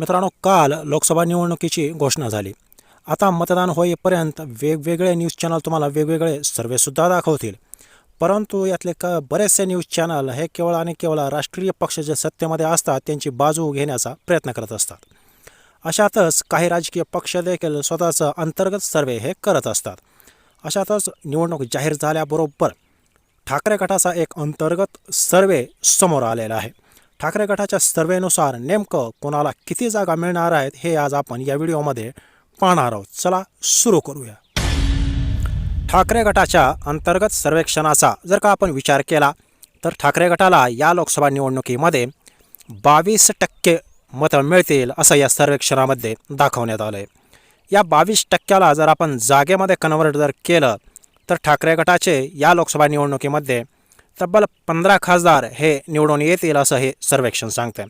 मित्रांनो काल लोकसभा निवडणुकीची घोषणा झाली. आता मतदान होईपर्यंत वेगवेगळे न्यूज चॅनल तुम्हाला वेगवेगळे सर्वेसुद्धा दाखवतील. परंतु यातले क बरेचसे न्यूज चॅनल हे केवळ आणि केवळ राष्ट्रीय पक्ष जे सत्तेमध्ये असतात त्यांची बाजू घेण्याचा प्रयत्न करत असतात. अशातच काही राजकीय पक्ष देखील स्वतःचं अंतर्गत सर्वे हे करत असतात. अशातच निवडणूक जाहीर झाल्याबरोबर ठाकरे गटाचा एक अंतर्गत सर्वे समोर आलेला आहे. ठाकरे गटाच्या सर्वेनुसार नेमकं कोणाला किती जागा मिळणार आहेत हे आज आपण या व्हिडिओमध्ये पाहणार आहोत. चला सुरू करूया. ठाकरे गटाच्या अंतर्गत सर्वेक्षणाचा जर का आपण विचार केला तर ठाकरे गटाला या लोकसभा निवडणुकीमध्ये बावीस टक्के मतं मिळतील असं या सर्वेक्षणामध्ये दाखवण्यात आलं आहे या बावीस टक्क्याला जर आपण जागेमध्ये कन्वर्ट जर केलं तर ठाकरे गटाचे या लोकसभा निवडणुकीमध्ये तब्बल पंधरा खासदार हे निवडून येतील असं हे सर्वेक्षण सांगते.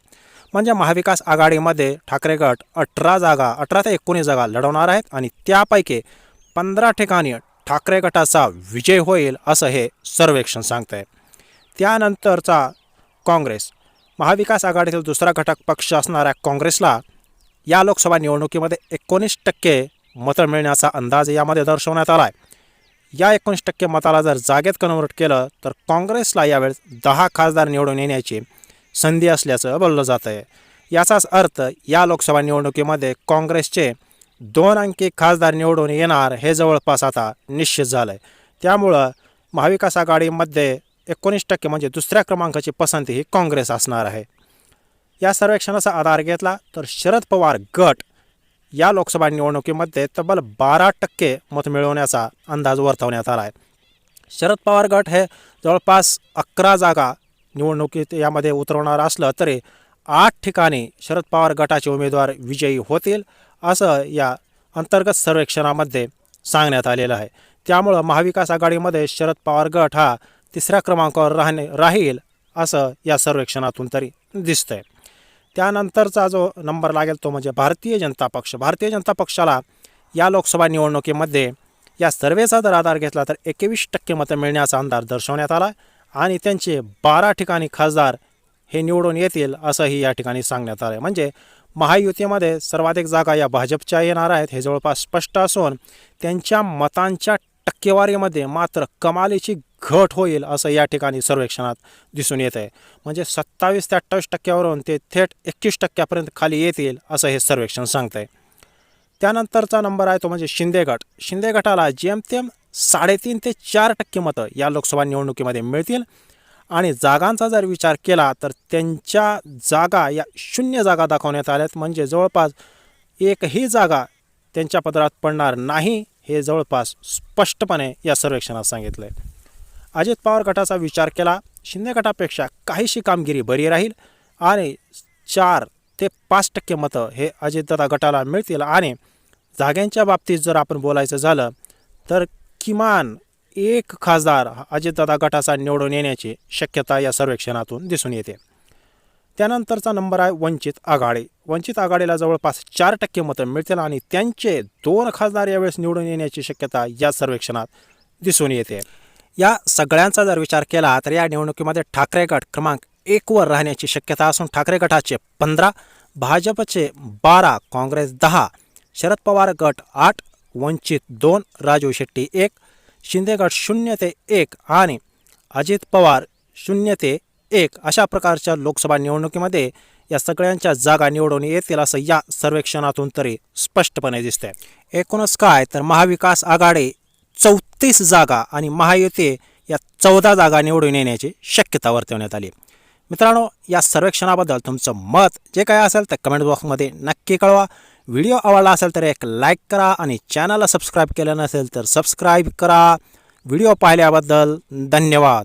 म्हणजे महाविकास आघाडीमध्ये ठाकरे गट अठरा जागा अठरा ते एकोणीस जागा लढवणार आहेत आणि त्यापैकी पंधरा ठिकाणी ठाकरे गटाचा विजय होईल असं हे सर्वेक्षण सांगतं. त्यानंतरचा काँग्रेस. महाविकास आघाडीतील दुसरा घटक पक्ष असणाऱ्या काँग्रेसला या लोकसभा निवडणुकीमध्ये एकोणीस टक्के मतं मिळण्याचा अंदाज यामध्ये दर्शवण्यात आला आहे या एकोणीस टक्के मताला जर जागेत कन्वर्ट केलं तर काँग्रेसला यावेळेस दहा खासदार निवडून येण्याची संधी असल्याचं बोललं जातं आहे याचाच अर्थ या लोकसभा निवडणुकीमध्ये काँग्रेसचे दोन अंकी खासदार निवडून येणार हे जवळपास आता निश्चित झालं आहे त्यामुळं महाविकास आघाडीमध्ये एकोणीस टक्के म्हणजे दुसऱ्या क्रमांकाची पसंती ही काँग्रेस असणार आहे. या सर्वेक्षणाचा आधार घेतला तर शरद पवार गट या लोकसभा निवडणुकीमध्ये तब्बल बारा टक्के मत मिळवण्याचा अंदाज वर्तवण्यात आला आहे. शरद पवार गट हे जवळपास अकरा जागा निवडणुकीत यामध्ये उतरवणार असलं तरी आठ ठिकाणी शरद पवार गटाचे उमेदवार विजयी होतील असं या अंतर्गत सर्वेक्षणामध्ये सांगण्यात आलेलं आहे. त्यामुळं महाविकास आघाडीमध्ये शरद पवार गट हा तिसऱ्या क्रमांकावर राहणे राहील असं या सर्वेक्षणातून तरी दिसतंय. त्यानंतरचा जो नंबर लागेल तो म्हणजे भारतीय जनता पक्ष. भारतीय जनता पक्षाला या लोकसभा निवडणुकीमध्ये या सर्वेचा जर आधार घेतला तर एकवीस टक्के मतं मिळण्याचा अंदाज दर्शवण्यात आला आणि त्यांचे बारा ठिकाणी खासदार हे निवडून येतील असंही या ठिकाणी सांगण्यात आलं आहे म्हणजे महायुतीमध्ये सर्वाधिक जागा या भाजपच्या येणार आहेत. हे जवळपास स्पष्ट असून त्यांच्या मतांच्या टक्केवारीमध्ये मात्र कमालीची घट होईल असं या ठिकाणी सर्वेक्षणात दिसून येत आहे म्हणजे सत्तावीस ते अठ्ठावीस टक्क्यावरून ते थेट एकवीस टक्क्यापर्यंत खाली येतील असं हे सर्वेक्षण सांगतं आहे त्यानंतरचा नंबर आहे तो म्हणजे शिंदे गट. शिंदे गटाला जेमतेम साडेतीन ते चार टक्के मतं या लोकसभा निवडणुकीमध्ये मिळतील. आणि जागांचा जर विचार केला तर त्यांच्या जागा या शून्य जागा दाखवण्यात आल्यात. म्हणजे जवळपास एकही जागा त्यांच्या पदरात पडणार नाही हे जवळपास स्पष्टपणे या सर्वेक्षणात सांगितलं आहे अजित पवार गटाचा विचार केला. शिंदे गटापेक्षा काहीशी कामगिरी बरी राहील आणि चार ते पाच टक्के मतं हे अजितदादा गटाला मिळतील. आणि जाग्यांच्या बाबतीत जर आपण बोलायचं झालं तर किमान एक खासदार अजितदादा गटाचा निवडून येण्याची शक्यता या सर्वेक्षणातून दिसून येते. त्यानंतरचा नंबर आहे वंचित आघाडी. वंचित आघाडीला जवळपास चार टक्के मतं मिळतील आणि त्यांचे दोन खासदार यावेळेस निवडून येण्याची शक्यता या सर्वेक्षणात दिसून येते. या सगळ्यांचा जर विचार केला तर या निवडणुकीमध्ये ठाकरे गट क्रमांक एकवर राहण्याची शक्यता असून ठाकरे गटाचे पंधरा भाजपचे बारा काँग्रेस दहा शरद पवार गट आठ वंचित दोन राजू शेट्टी एक शिंदे गट शून्य ते एक आणि अजित पवार शून्य ते एक अशा प्रकारच्या लोकसभा निवडणुकीमध्ये या सगळ्यांच्या जागा निवडून येतील असं या सर्वेक्षणातून तरी स्पष्टपणे दिसतंय. एकूणच काय तर महाविकास आघाडी चौतीस जागा आणि महायुती या चौदा जागा निवडून येण्याची शक्यता वर्तवण्यात आली. मित्रांनो या सर्वेक्षणाबद्दल तुमचं मत जे काय असेल ते कमेंट बॉक्समध्ये नक्की कळवा. व्हिडिओ आवडला असेल तर एक लाईक करा आणि चॅनलला सबस्क्राईब केलं नसेल तर सबस्क्राईब करा. व्हिडिओ पाहिल्याबद्दल धन्यवाद.